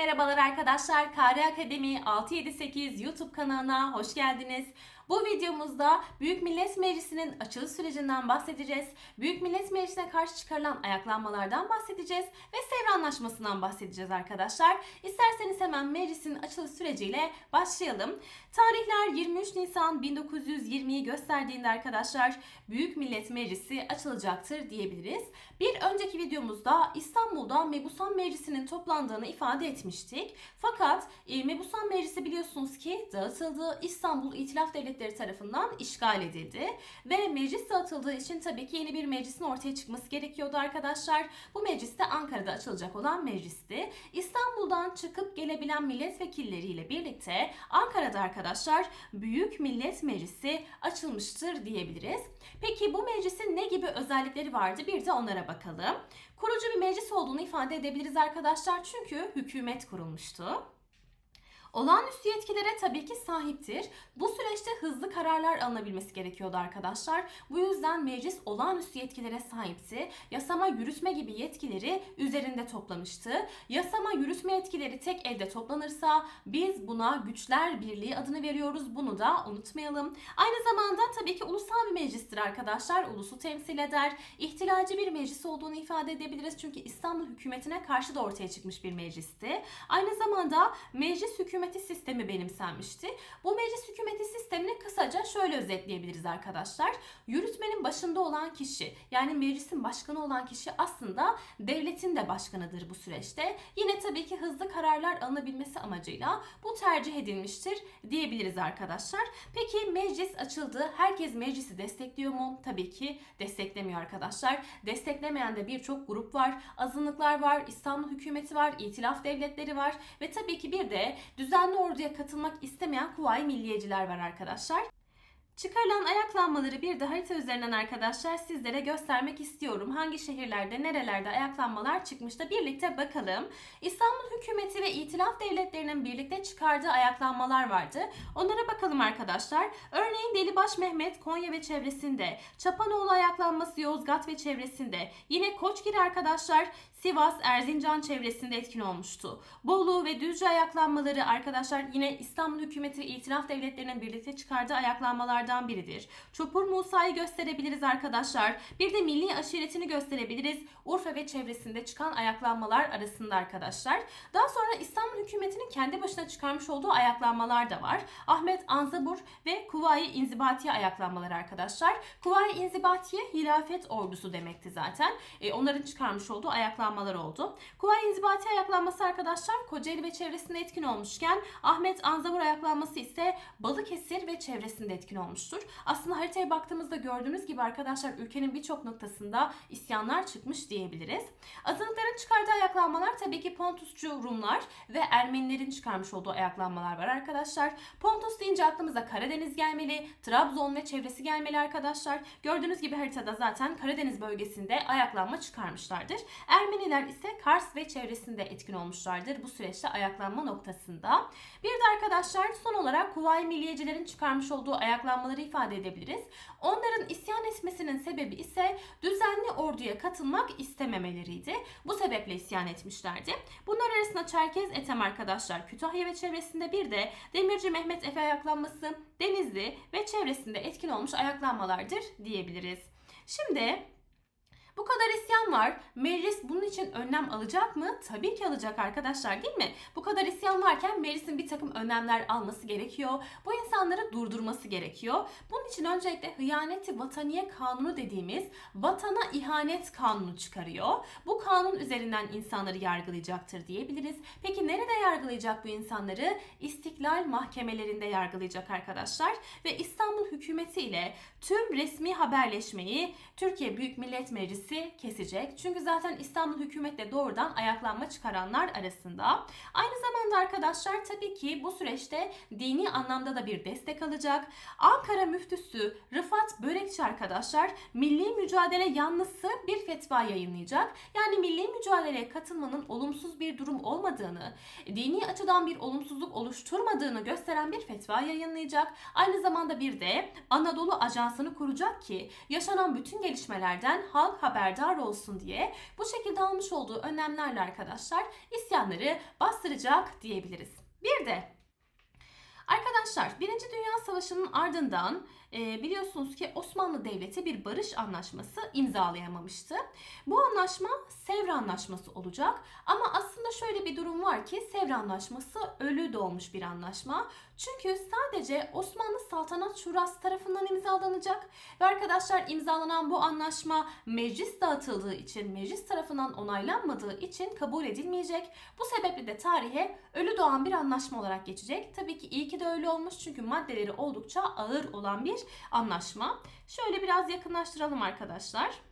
merhabalar arkadaşlar. Kare Akademi 678 YouTube kanalına hoş geldiniz. Bu videomuzda Büyük Millet Meclisi'nin açılış sürecinden bahsedeceğiz. Büyük Millet Meclisi'ne karşı çıkarılan ayaklanmalardan bahsedeceğiz ve Sevr Anlaşması'ndan bahsedeceğiz arkadaşlar. İsterseniz hemen meclisin açılış süreciyle başlayalım. Tarihler 23 Nisan 1920'yi gösterdiğinde arkadaşlar Büyük Millet Meclisi açılacaktır diyebiliriz. Bir önceki videomuzda İstanbul'da Mebusan Meclisi'nin toplandığını ifade etmiştik. Fakat e, Mebusan Meclisi biliyorsunuz ki dağıtıldı. İstanbul İtilaf Devletleri tarafından işgal edildi. Ve meclis dağıtıldığı için tabii ki yeni bir meclisin ortaya çıkması gerekiyordu arkadaşlar. Bu meclis de Ankara'da açılacak olan meclisti. İstanbul'dan çıkıp gelebilen milletvekilleriyle birlikte Ankara'da arkadaşlar Büyük Millet Meclisi açılmıştır diyebiliriz. Peki bu meclisin ne gibi özellikleri vardı bir de onlara bakalım. Kurucu bir meclis olduğunu ifade edebiliriz arkadaşlar çünkü hükümet kurulmuştu. Olağanüstü yetkilere tabii ki sahiptir. Bu süreçte hızlı kararlar alınabilmesi gerekiyordu arkadaşlar. Bu yüzden meclis olağanüstü yetkilere sahipti. Yasama, yürütme gibi yetkileri üzerinde toplamıştı. Yasama, yürütme yetkileri tek elde toplanırsa biz buna güçler birliği adını veriyoruz. Bunu da unutmayalım. Aynı zamanda tabii ki ulusal bir meclistir arkadaşlar. Ulusu temsil eder. İhtilalci bir meclis olduğunu ifade edebiliriz. Çünkü İstanbul hükümetine karşı da ortaya çıkmış bir meclisti. Aynı zamanda meclis hükümeti sistemi benimsenmişti. Bu meclis hükümeti sistemini kısaca şöyle özetleyebiliriz arkadaşlar. Yürütmenin başında olan kişi yani meclisin başkanı olan kişi aslında devletin de başkanıdır bu süreçte. Yine tabii ki hızlı kararlar alınabilmesi amacıyla bu tercih edilmiştir diyebiliriz arkadaşlar. Peki meclis açıldı. Herkes meclisi destekliyor mu? Tabii ki desteklemiyor arkadaşlar. Desteklemeyen de birçok grup var. Azınlıklar var, İstanbul hükümeti var, itilaf devletleri var ve tabii ki bir de düzenli orduya katılmak istemeyen Kuvayi Milliyeciler var arkadaşlar. Çıkarılan ayaklanmaları bir de harita üzerinden arkadaşlar sizlere göstermek istiyorum. Hangi şehirlerde, nerelerde ayaklanmalar çıkmış da birlikte bakalım. İstanbul hükümeti ve itilaf devletlerinin birlikte çıkardığı ayaklanmalar vardı. Onlara bakalım arkadaşlar. Örneğin Delibaş Mehmet Konya ve çevresinde, Çapanoğlu ayaklanması Yozgat ve çevresinde, yine Koçgir arkadaşlar Sivas, Erzincan çevresinde etkin olmuştu. Bolu ve Düzce ayaklanmaları arkadaşlar yine İstanbul hükümeti itilaf devletlerinin birlikte çıkardığı ayaklanmalardan biridir. Çopur Musa'yı gösterebiliriz arkadaşlar. Bir de milli aşiretini gösterebiliriz. Urfa ve çevresinde çıkan ayaklanmalar arasında arkadaşlar. Daha sonra İstanbul hükümetinin kendi başına çıkarmış olduğu ayaklanmalar da var. Ahmet Anzabur ve Kuvayi İnzibatiye ayaklanmaları arkadaşlar. Kuvayi İnzibatiye hilafet ordusu demekti zaten. E, onların çıkarmış olduğu ayaklanmalar oldu. Kuvayi İnzibati ayaklanması arkadaşlar Kocaeli ve çevresinde etkin olmuşken Ahmet Anzavur ayaklanması ise Balıkesir ve çevresinde etkin olmuştur. Aslında haritaya baktığımızda gördüğünüz gibi arkadaşlar ülkenin birçok noktasında isyanlar çıkmış diyebiliriz. Azınlıkların çıkardığı ayaklanmalar tabii ki Pontusçu Rumlar ve Ermenilerin çıkarmış olduğu ayaklanmalar var arkadaşlar. Pontus deyince aklımıza Karadeniz gelmeli, Trabzon ve çevresi gelmeli arkadaşlar. Gördüğünüz gibi haritada zaten Karadeniz bölgesinde ayaklanma çıkarmışlardır. Ermeniler ise Kars ve çevresinde etkin olmuşlardır bu süreçte ayaklanma noktasında. Bir de arkadaşlar son olarak Kuvayi Milliyecilerin çıkarmış olduğu ayaklanmaları ifade edebiliriz. Onların isyan etmesinin sebebi ise düzenli orduya katılmak istememeleriydi. Bu sebeple isyan etmişlerdi. Bunlar arasında Çerkez Etem arkadaşlar Kütahya ve çevresinde bir de Demirci Mehmet Efe ayaklanması Denizli ve çevresinde etkin olmuş ayaklanmalardır diyebiliriz. Şimdi bu kadar isyan var. Meclis bunun için önlem alacak mı? Tabii ki alacak arkadaşlar değil mi? Bu kadar isyan varken meclisin bir takım önlemler alması gerekiyor. Bu insanları durdurması gerekiyor. Bunun için öncelikle hıyaneti vataniye kanunu dediğimiz vatana ihanet kanunu çıkarıyor. Bu kanun üzerinden insanları yargılayacaktır diyebiliriz. Peki nerede yargılayacak bu insanları? İstiklal mahkemelerinde yargılayacak arkadaşlar. Ve İstanbul hükümeti ile tüm resmi haberleşmeyi Türkiye Büyük Millet Meclisi kesecek. Çünkü zaten İstanbul hükümetle doğrudan ayaklanma çıkaranlar arasında. Aynı zamanda arkadaşlar tabii ki bu süreçte dini anlamda da bir destek alacak. Ankara müftüsü Rıfat Börekçi arkadaşlar milli mücadele yanlısı bir fetva yayınlayacak. Yani milli mücadeleye katılmanın olumsuz bir durum olmadığını, dini açıdan bir olumsuzluk oluşturmadığını gösteren bir fetva yayınlayacak. Aynı zamanda bir de Anadolu Ajansı'nı kuracak ki yaşanan bütün gelişmelerden halk haber haberdar olsun diye bu şekilde almış olduğu önlemlerle arkadaşlar isyanları bastıracak diyebiliriz. Bir de Arkadaşlar Birinci Dünya Savaşı'nın ardından e, biliyorsunuz ki Osmanlı Devleti bir barış anlaşması imzalayamamıştı. Bu anlaşma Sevr Anlaşması olacak ama aslında şöyle bir durum var ki Sevr Anlaşması ölü doğmuş bir anlaşma. Çünkü sadece Osmanlı Saltanat Şurası tarafından imzalanacak ve arkadaşlar imzalanan bu anlaşma meclis dağıtıldığı için, meclis tarafından onaylanmadığı için kabul edilmeyecek. Bu sebeple de tarihe ölü doğan bir anlaşma olarak geçecek. Tabii ki iyi ki de öyle olmuş çünkü maddeleri oldukça ağır olan bir anlaşma. Şöyle biraz yakınlaştıralım arkadaşlar.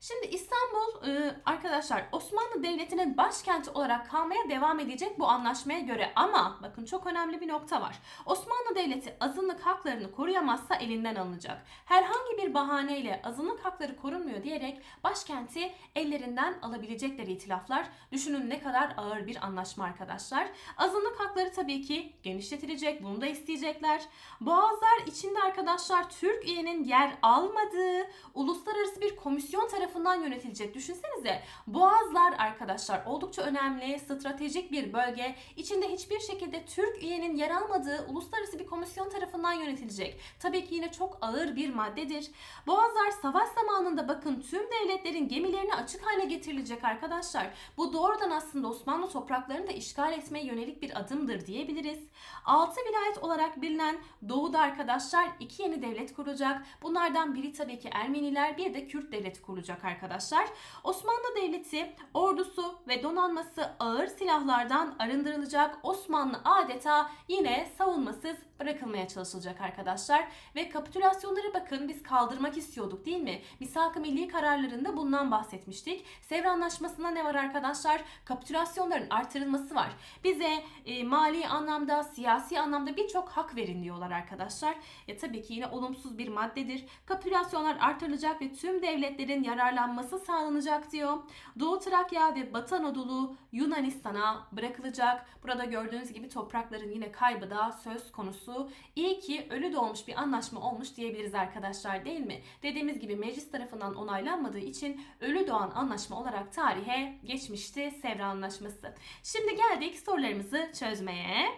Şimdi İstanbul e, arkadaşlar Osmanlı Devleti'nin başkenti olarak kalmaya devam edecek bu anlaşmaya göre ama bakın çok önemli bir nokta var. Osmanlı Devleti azınlık haklarını koruyamazsa elinden alınacak. Herhangi bir bahaneyle azınlık hakları korunmuyor diyerek başkenti ellerinden alabilecekleri itilaflar. Düşünün ne kadar ağır bir anlaşma arkadaşlar. Azınlık hakları tabii ki genişletilecek. Bunu da isteyecekler. Boğazlar içinde arkadaşlar Türkiye'nin yer almadığı uluslararası bir komisyon tarafından tarafından yönetilecek. Düşünsenize Boğazlar arkadaşlar oldukça önemli, stratejik bir bölge. İçinde hiçbir şekilde Türk üyenin yer almadığı uluslararası bir komisyon tarafından yönetilecek. Tabii ki yine çok ağır bir maddedir. Boğazlar savaş zamanında bakın tüm devletlerin gemilerini açık hale getirilecek arkadaşlar. Bu doğrudan aslında Osmanlı topraklarını da işgal etmeye yönelik bir adımdır diyebiliriz. Altı vilayet olarak bilinen Doğu'da arkadaşlar iki yeni devlet kurulacak. Bunlardan biri tabii ki Ermeniler, bir de Kürt devleti kurulacak arkadaşlar. Osmanlı Devleti ordusu ve donanması ağır silahlardan arındırılacak. Osmanlı adeta yine savunmasız bırakılmaya çalışılacak arkadaşlar. Ve kapitülasyonları bakın biz kaldırmak istiyorduk değil mi? Misak-ı Milli kararlarında bundan bahsetmiştik. Sevr Anlaşması'nda ne var arkadaşlar? Kapitülasyonların artırılması var. Bize e, mali anlamda, siyasi anlamda birçok hak verin diyorlar arkadaşlar. Ya tabii ki yine olumsuz bir maddedir. Kapitülasyonlar artırılacak ve tüm devletlerin yararlanması sağlanacak diyor. Doğu Trakya ve Batı Anadolu Yunanistan'a bırakılacak. Burada gördüğünüz gibi toprakların yine kaybı da söz konusu. İyi ki ölü doğmuş bir anlaşma olmuş diyebiliriz arkadaşlar değil mi? Dediğimiz gibi meclis tarafından onaylanmadığı için ölü doğan anlaşma olarak tarihe geçmişti Sevr Anlaşması. Şimdi geldik sorularımızı çözmeye.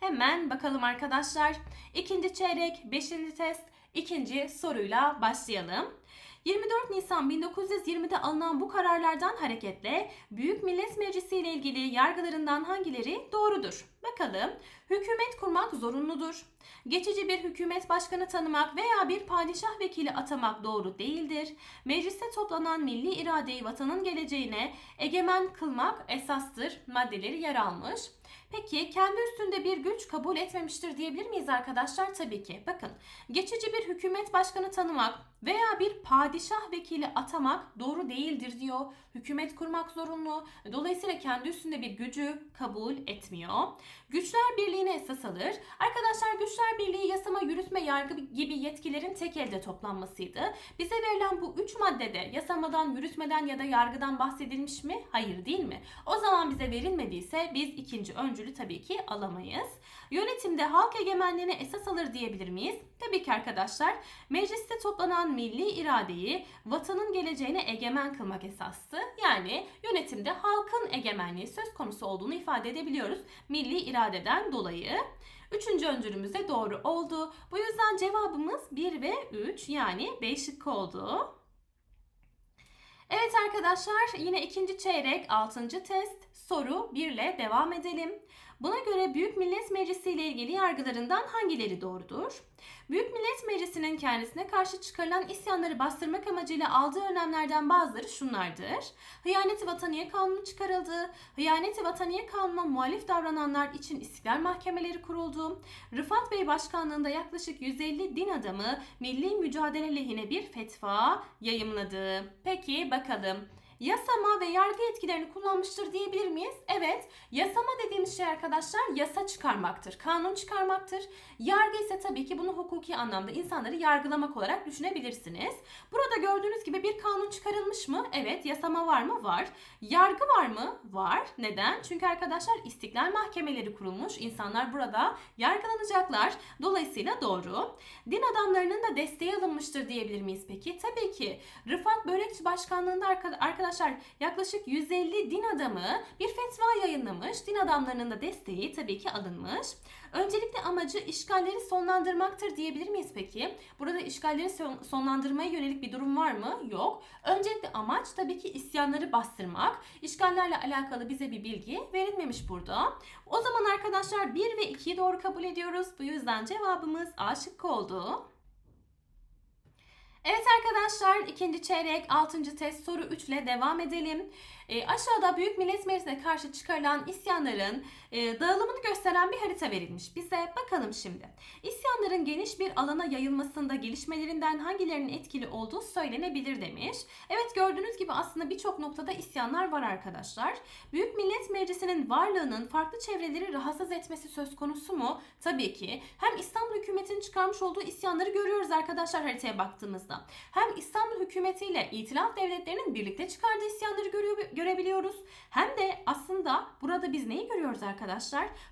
Hemen bakalım arkadaşlar. İkinci çeyrek, beşinci test, ikinci soruyla başlayalım. 24 Nisan 1920'de alınan bu kararlardan hareketle Büyük Millet Meclisi ile ilgili yargılarından hangileri doğrudur? Bakalım. Hükümet kurmak zorunludur. Geçici bir hükümet başkanı tanımak veya bir padişah vekili atamak doğru değildir. Mecliste toplanan milli iradeyi vatanın geleceğine egemen kılmak esastır. Maddeleri yer almış. Peki kendi üstünde bir güç kabul etmemiştir diyebilir miyiz arkadaşlar? Tabii ki. Bakın geçici bir hükümet başkanı tanımak veya bir padişah vekili atamak doğru değildir diyor. Hükümet kurmak zorunlu. Dolayısıyla kendi üstünde bir gücü kabul etmiyor. Güçler birliğine esas alır. Arkadaşlar güçler birliği yasama, yürütme, yargı gibi yetkilerin tek elde toplanmasıydı. Bize verilen bu üç maddede yasamadan, yürütmeden ya da yargıdan bahsedilmiş mi? Hayır değil mi? O zaman bize verilmediyse biz ikinci öncülü tabii ki alamayız. Yönetimde halk egemenliğine esas alır diyebilir miyiz? Tabii ki arkadaşlar. Mecliste toplanan milli iradeyi vatanın geleceğine egemen kılmak esastı. Yani yönetimde halkın egemenliği söz konusu olduğunu ifade edebiliyoruz. Milli iradeden dolayı. Üçüncü öncülümüz de doğru oldu. Bu yüzden cevabımız 1 ve 3 yani B şıkkı oldu. Evet arkadaşlar yine ikinci çeyrek 6. test soru 1 ile devam edelim. Buna göre Büyük Millet Meclisi ile ilgili yargılarından hangileri doğrudur? Büyük Millet Meclisi'nin kendisine karşı çıkarılan isyanları bastırmak amacıyla aldığı önlemlerden bazıları şunlardır. Hıyaneti Vataniye Kanunu çıkarıldı. Hıyaneti Vataniye Kanunu'na muhalif davrananlar için istiklal mahkemeleri kuruldu. Rıfat Bey başkanlığında yaklaşık 150 din adamı milli mücadele lehine bir fetva yayımladı. Peki bakalım. Yasama ve yargı etkilerini kullanmıştır diyebilir miyiz? Evet. Yasama dediğimiz şey arkadaşlar yasa çıkarmaktır, kanun çıkarmaktır. Yargı ise tabii ki bunu hukuki anlamda insanları yargılamak olarak düşünebilirsiniz. Burada gördüğünüz gibi bir kanun çıkarılmış mı? Evet. Yasama var mı? Var. Yargı var mı? Var. Neden? Çünkü arkadaşlar istiklal mahkemeleri kurulmuş. İnsanlar burada yargılanacaklar. Dolayısıyla doğru. Din adamlarının da desteği alınmıştır diyebilir miyiz peki? Tabii ki. Rıfat Börekçi Başkanlığı'nda arka- arkadaşlar yaklaşık 150 din adamı bir fetva yayınlamış. Din adamlarının da desteği tabii ki alınmış. Öncelikle amacı işgalleri sonlandırmaktır diyebilir miyiz peki? Burada işgalleri son- sonlandırmaya yönelik bir durum var mı? Yok. Öncelikle amaç tabii ki isyanları bastırmak. İşgallerle alakalı bize bir bilgi verilmemiş burada. O zaman arkadaşlar 1 ve 2'yi doğru kabul ediyoruz. Bu yüzden cevabımız A şıkkı oldu. Evet arkadaşlar ikinci çeyrek 6. test soru 3 ile devam edelim. E, aşağıda Büyük Millet Meclisi'ne karşı çıkarılan isyanların e, dağılımını gösteren bir harita verilmiş bize. Bakalım şimdi. İsyanların geniş bir alana yayılmasında gelişmelerinden hangilerinin etkili olduğu söylenebilir demiş. Evet gördüğünüz gibi aslında birçok noktada isyanlar var arkadaşlar. Büyük Millet Meclisi'nin varlığının farklı çevreleri rahatsız etmesi söz konusu mu? Tabii ki. Hem İstanbul hükümetinin çıkarmış olduğu isyanları görüyoruz arkadaşlar haritaya baktığımızda. Hem İstanbul hükümetiyle İtilaf devletlerinin birlikte çıkardığı isyanları görüyor, görebiliyoruz. Hem de aslında burada biz neyi görüyoruz arkadaşlar?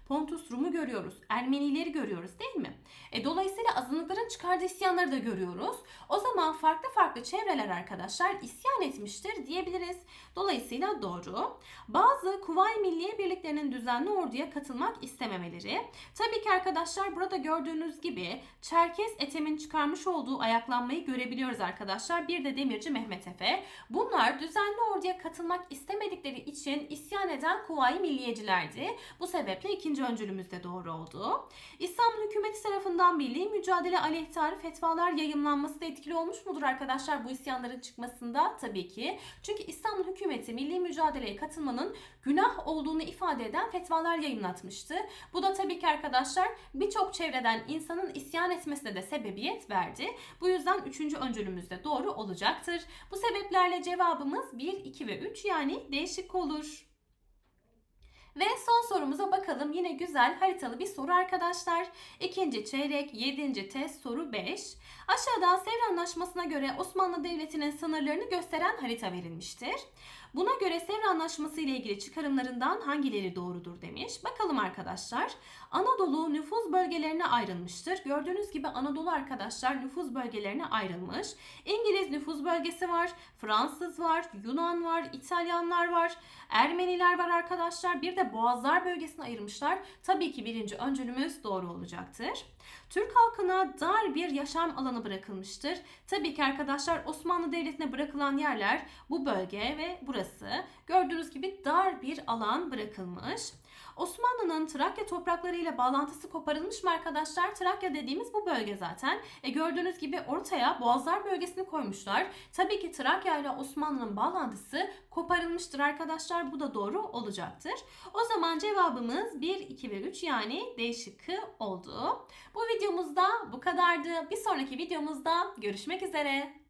Pontus Rum'u görüyoruz. Ermenileri görüyoruz değil mi? E, dolayısıyla azınlıkların çıkardığı isyanları da görüyoruz. O zaman farklı farklı çevreler arkadaşlar isyan etmiştir diyebiliriz. Dolayısıyla doğru. Bazı Kuvayi Milliye birliklerinin düzenli orduya katılmak istememeleri. Tabii ki arkadaşlar burada gördüğünüz gibi Çerkes Ethem'in çıkarmış olduğu ayaklanmayı görebiliyoruz arkadaşlar. Bir de Demirci Mehmet Efe. Bunlar düzenli orduya katılmak istemedikleri için isyan eden Kuvayi Milliyecilerdi. Bu sebeple ikinci öncülümüz de doğru oldu. İstanbul hükümeti tarafından milli mücadele aleyhtarı fetvalar yayımlanması da etkili olmuş mudur arkadaşlar bu isyanların çıkmasında? Tabii ki. Çünkü İstanbul hükümeti milli mücadeleye katılmanın günah olduğunu ifade eden fetvalar yayınlatmıştı. Bu da tabii ki arkadaşlar birçok çevreden insanın isyan etmesine de sebebiyet verdi. Bu yüzden üçüncü öncülümüz de doğru olacaktır. Bu sebeplerle cevabımız 1, 2 ve 3 yani değişik olur. Ve son sorumuza bakalım. Yine güzel haritalı bir soru arkadaşlar. İkinci çeyrek 7. test soru 5. Aşağıda Sevr Anlaşması'na göre Osmanlı Devleti'nin sınırlarını gösteren harita verilmiştir. Buna göre Sevr Anlaşması ile ilgili çıkarımlarından hangileri doğrudur demiş. Bakalım arkadaşlar. Anadolu nüfuz bölgelerine ayrılmıştır. Gördüğünüz gibi Anadolu arkadaşlar nüfuz bölgelerine ayrılmış. İngiliz nüfuz bölgesi var, Fransız var, Yunan var, İtalyanlar var, Ermeniler var arkadaşlar. Bir de Boğazlar bölgesine ayırmışlar. Tabii ki birinci öncülümüz doğru olacaktır. Türk halkına dar bir yaşam alanı bırakılmıştır. Tabii ki arkadaşlar Osmanlı Devleti'ne bırakılan yerler bu bölge ve burası. Gördüğünüz gibi dar bir alan bırakılmış. Osmanlı'nın Trakya topraklarıyla bağlantısı koparılmış mı arkadaşlar? Trakya dediğimiz bu bölge zaten. E gördüğünüz gibi ortaya Boğazlar bölgesini koymuşlar. Tabii ki Trakya ile Osmanlı'nın bağlantısı koparılmıştır arkadaşlar. Bu da doğru olacaktır. O zaman cevabımız 1, 2 ve 3 yani D şıkkı oldu. Bu videomuzda bu kadardı. Bir sonraki videomuzda görüşmek üzere.